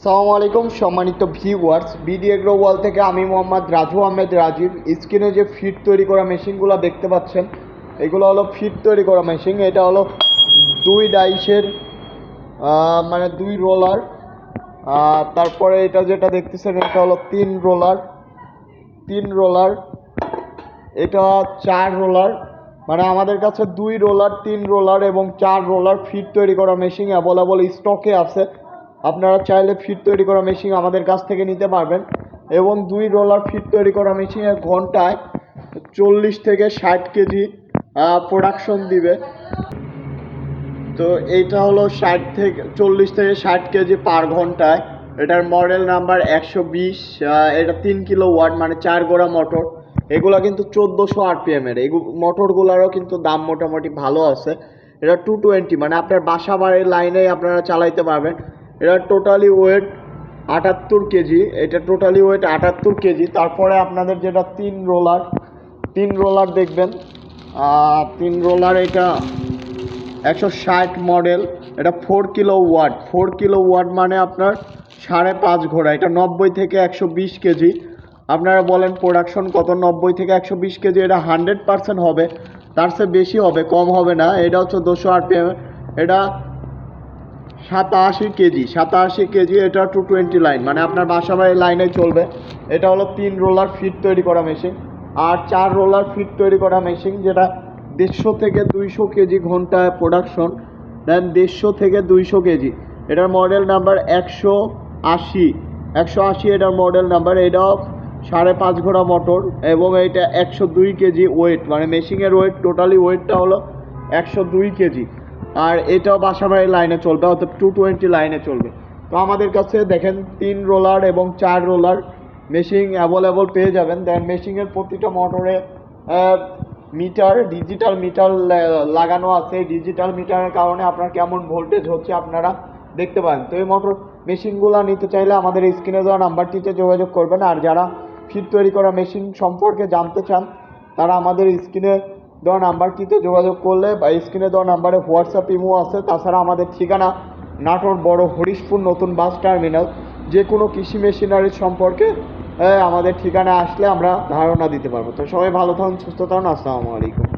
আসসালামু আলাইকুম, সম্মানিত ভিউয়ার্স বিডি এগ্রো ওয়াল থেকে আমি মোহাম্মদ রাজু আহমেদ রাজীব। স্ক্রিনে যে ফিট তৈরি করা মেশিনগুলো দেখতে পাচ্ছেন, এগুলো হলো ফিট তৈরি করা মেশিন এটা হলো দুই ডাইসের মানে দুই রোলার তারপরে এটা যেটা দেখতেছেন, এটা হলো তিন রোলার তিন রোলার এটা চার রোলার মানে আমাদের কাছে দুই রোলার তিন রোলার এবং চার রোলার ফিট তৈরি করা মেশিন অ্যাভেলেবল স্টকে আছে। আপনারা চাইলে ফিট তৈরি করা মেশিন আমাদের কাছ থেকে নিতে পারবেন। এবং দুই রোলার ফিট তৈরি করা মেশিনের ঘন্টায় চল্লিশ থেকে ষাট কেজি প্রোডাকশন দিবে। তো এইটা হলো ষাট থেকে, চল্লিশ থেকে ষাট কেজি পার ঘন্টায়। এটার মডেল নাম্বার একশো বিশ এটা তিন কিলো ওয়াট মানে চার গোড়া মোটর এগুলা কিন্তু চোদ্দোশো আরপিএম এর। এই মোটরগুলোরও কিন্তু দাম মোটামুটি ভালো আছে। এটা টু টোয়েন্টি মানে আপনার বাসা বাড়ির লাইনে আপনারা চালাইতে পারবেন। এটা টোটালি ওয়েট আটাত্তর কেজি, এটা টোটালি ওয়েট আটাত্তর কেজি। তারপরে আপনাদের যেটা তিন রোলার তিন রোলার দেখবেন। তিন রোলার এটা একশো ষাট মডেল এটা four kilowatt four kilowatt মানে আপনার সাড়ে পাঁচ ঘোড়া, এটা নব্বই থেকে একশো বিশ কেজি। আপনারা বলেন প্রোডাকশন কত? নব্বই থেকে একশো বিশ কেজি, এটা হান্ড্রেড পার্সেন্ট হবে। তার চেয়ে বেশি হবে, কম হবে না। এটা হচ্ছে দুশো আরপিএম। এটা সাতাশি কেজি সাতাশি কেজি এটা টু টোয়েন্টি লাইন মানে আপনার বাসা বাড়ির লাইনে চলবে। এটা হলো তিন রোলার ফিট তৈরি করা মেশিন আর চার রোলার ফিট তৈরি করা মেশিন যেটা দেড়শো থেকে দুইশো কেজি ঘন্টায় প্রোডাকশন দেন দেড়শো থেকে দুইশো কেজি। এটার মডেল নাম্বার একশো আশি একশো আশি এটার মডেল নাম্বার এটাও সাড়ে পাঁচ ঘোড়া মোটর এবং এটা একশো দুই কেজি ওয়েট মানে মেশিনের ওয়েট টোটালি ওয়েটটা হলো একশো দুই কেজি। আর এটাও বাসাবাড়ির লাইনে চলবে, অর্থাৎ টু টোয়েন্টি লাইনে চলবে। তো আমাদের কাছে দেখেন তিন রোলার এবং চার রোলার মেশিন অ্যাভেলেবল পেয়ে যাবেন। দেন মেশিনের প্রতিটা মোটরে মিটার ডিজিটাল মিটার লাগানো আছে। ডিজিটাল মিটারের কারণে আপনার কেমন ভোল্টেজ হচ্ছে আপনারা দেখতে পারেন। তো এই মোটর মেশিনগুলো নিতে চাইলে আমাদের স্ক্রিনে দেওয়া নাম্বারটিতে যোগাযোগ করবেন। আর যারা ফিট তৈরি করা মেশিন সম্পর্কে জানতে চান, তারা আমাদের স্ক্রিনে দেওয়া নাম্বারটিতে যোগাযোগ করলে বা স্ক্রিনে দেওয়া নাম্বারে হোয়াটসঅ্যাপ ইমো আছে, তাছাড়া আমাদের ঠিকানা নাটোর বড় হরিশপুর নতুন বাস টার্মিনাল। যে কোনো কৃষি মেশিনারি সম্পর্কে আমাদের ঠিকানা আসলে আমরা ধারণা দিতে পারব। তো সবাই ভালো থাকুন, সুস্থ থাকুন, আসসালামু আলাইকুম।